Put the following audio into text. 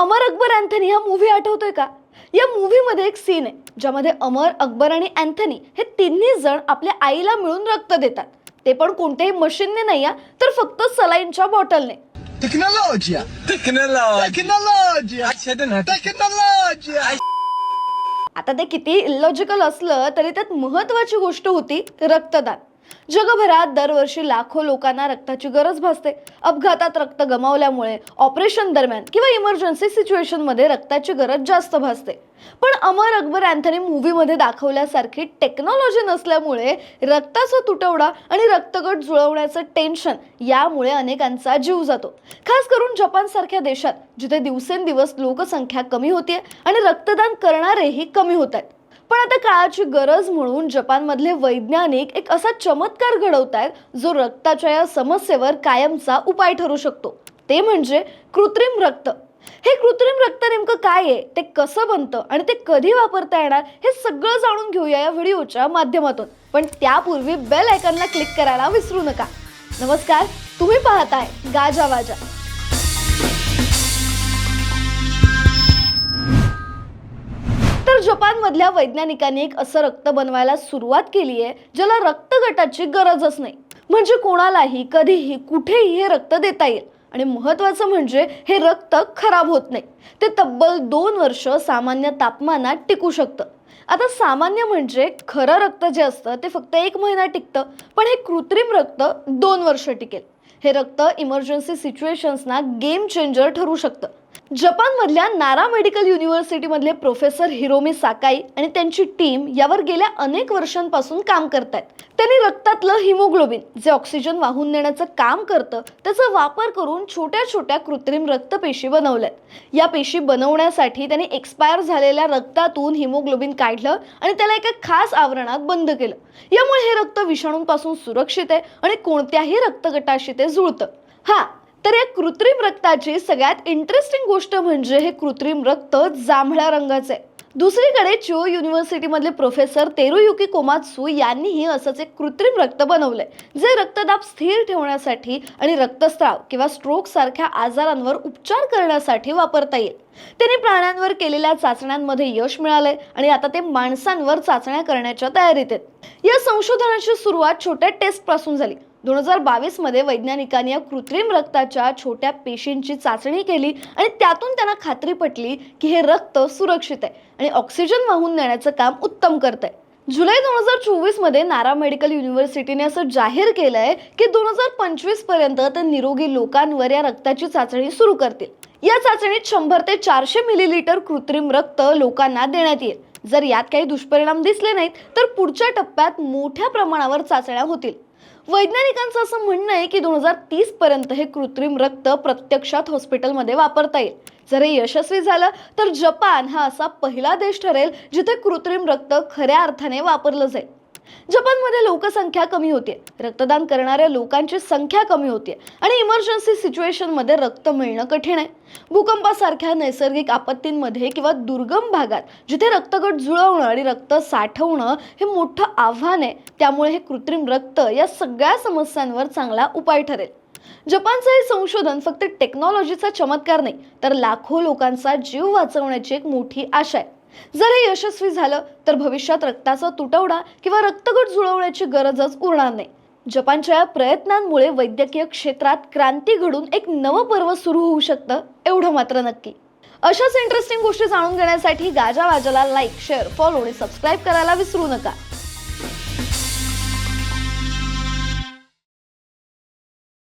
अमर अकबर अँथनी हा मूवी आठवतोय का या मूवीमध्ये एक सीन आहे ज्यामध्ये अमर अकबर आणि अँथनी हे तिन्ही जण आपल्या आईला मिळून रक्त देतात ते पण कोणत्याही मशीनने नाही तर फक्त सलाईनच्या बॉटलने Tecnologia! Tecnologia. Tecnologia! Accident. Tecnologia! आता ते किती इलॉजिकल असलं तरी त्यात महत्वाची गोष्ट होती रक्तदान जगभरात दरवर्षी लाखो लोकांना रक्ताची गरज भासते. अपघातात रक्त गमावल्यामुळे ऑपरेशन दरम्यान किंवा इमर्जन्सी सिच्युएशनमध्ये रक्ताची गरज जास्त भासते. पण अमर अकबर अँथनी मूवीमध्ये दाखवल्यासारखी टेक्नॉलॉजी नसल्यामुळे रक्ताचा तुटवडा आणि रक्तगट जुळवण्याचं टेन्शन यामुळे अनेकांचा जीव जातो. खास करून जपानसारख्या देशात जिथे दिवसेंदिवस लोकसंख्या कमी होतीये आणि रक्तदान करणारेही कमी होत आहेत पण आता काळाची गरज म्हणून जपानमधले वैज्ञानिक एक असा चमत्कार घडवत आहेत जो रक्ताच्या या समस्येवर कायमचा उपाय ठरू शकतो. ते म्हणजे कृत्रिम रक्त. हे कृत्रिम रक्त नेमकं काय आहे? ते कसं बनतं? आणि ते कधी वापरता येणार? हे सगळं जाणून घेऊया या व्हिडिओच्या माध्यमातून. पण त्यापूर्वी बेल आयकॉनला क्लिक करायला विसरू नका. नमस्कार तुम्ही पाहताय गाजा वाजा. तर जपानमधल्या वैज्ञानिकांनी एक असं रक्त बनवायला सुरुवात केली आहे ज्याला रक्तगटाची गरजच नाही. म्हणजे कोणालाही कधीही कुठेही हे रक्त देता येईल. आणि महत्वाचं म्हणजे हे रक्त खराब होत नाही. ते तब्बल दोन वर्ष सामान्य तापमानात टिकू शकतं. आता सामान्य म्हणजे खरं रक्त जे असतं ते फक्त एक महिना टिकतं पण हे कृत्रिम रक्त दोन वर्ष टिकेल. हे रक्त इमर्जन्सी सिच्युएशन्सना गेम चेंजर ठरू शकतं. जपानमधल्या नारा मेडिकल युनिव्हर्सिटीमधले प्रोफेसर हिरोमी साकाई आणि त्यांची टीम यावर गेल्या अनेक वर्षांपासून काम करतायत. त्यांनी रक्तातलं हिमोग्लोबिन जे ऑक्सिजन वाहून नेण्याचं काम करतं त्याचा वापर करून छोट्या छोट्या कृत्रिम रक्तपेशी बनवल्यात. या पेशी बनवण्यासाठी त्यांनी एक्सपायर झालेल्या रक्तातून हिमोग्लोबिन काढलं आणि त्याला एका खास आवरणात बंद केलं. यामुळे हे रक्त विषाणूंपासून सुरक्षित आहे आणि कोणत्याही रक्तगटाशी ते जुळतं. हा तर या कृत्रिम रक्ताची सगळ्यात इंटरेस्टिंग गोष्ट म्हणजे हे कृत्रिम रक्त जांभळ्या रंगाचं आहे. दुसरीकडे चिओ युनिव्हर्सिटीमधले प्रोफेसर तेरुयुकी कोमात्सू यांनीही असंच एक कृत्रिम रक्त बनवलंय जे रक्तदाब स्थिर ठेवण्यासाठी आणि रक्तस्राव किंवा स्ट्रोक सारख्या आजारांवर उपचार करण्यासाठी वापरता येईल त्यांनी प्राण्यांवर केलेल्या चाचण्यांमध्ये यश मिळालंय आणि आता ते माणसांवर चाचण्या करण्याच्या तयारीत आहेत. या संशोधनाची सुरुवात छोट्या टेस्टपासून झाली. दोन हजार बावीसमध्ये वैज्ञानिकांनी या कृत्रिम रक्ताच्या छोट्या पेशींची चाचणी केली आणि त्यातून त्यांना खात्री पटली की हे रक्त सुरक्षित आहे आणि ऑक्सिजन वाहून नेण्याचं काम उत्तम करत आहे. जुलै दोन हजार चोवीसमध्ये नारा मेडिकल युनिव्हर्सिटीने असं जाहीर केलंय की दोन हजार पंचवीसपर्यंत ते निरोगी लोकांवर या रक्ताची चाचणी सुरू करतील. या चाचणीत शंभर ते चारशे मिलीलिटर कृत्रिम रक्त लोकांना देण्यात येईल. जर यात काही दुष्परिणाम दिसले नाहीत तर पुढच्या टप्प्यात मोठ्या प्रमाणावर चाचण्या होतील. वैज्ञानिकांचं असं म्हणणं आहे की दोन हजार तीस पर्यंत हे कृत्रिम रक्त प्रत्यक्षात हॉस्पिटलमध्ये वापरता येईल. जर हे यशस्वी झालं तर जपान हा असा पहिला देश ठरेल जिथे कृत्रिम रक्त खऱ्या अर्थाने वापरलं जाईल. जपानमध्ये लोकसंख्या कमी होते रक्तदान करणाऱ्या लोकांची संख्या कमी होते आणि इमर्जन्सी सिच्युएशनमध्ये रक्त मिळणं कठीण आहे. भूकंपासारख्या नैसर्गिक आपत्तींमध्ये किंवा दुर्गम भागात जिथे रक्तगट जुळवणं आणि रक्त साठवणं हे मोठं आव्हान आहे त्यामुळे हे कृत्रिम रक्त या सगळ्या समस्यांवर चांगला उपाय ठरेल. जपानचं हे संशोधन फक्त टेक्नॉलॉजीचा चमत्कार नाही तर लाखो लोकांचा जीव वाचवण्याची एक मोठी आशा आहे. जर हे यशस्वी झालं तर भविष्यात रक्ताचा तुटवडा किंवा रक्तगट जुळवण्याची गरजच उरणार नाही. जपानच्या या प्रयत्नांमुळे वैद्यकीय क्षेत्रात क्रांती घडून एक नवं पर्व सुरू होऊ शकतं एवढं मात्र नक्की. अशाच इंटरेस्टिंग गोष्टी जाणून घेण्यासाठी गाजा वाजाला लाईक शेअर फॉलो आणि सबस्क्राईब करायला विसरू नका.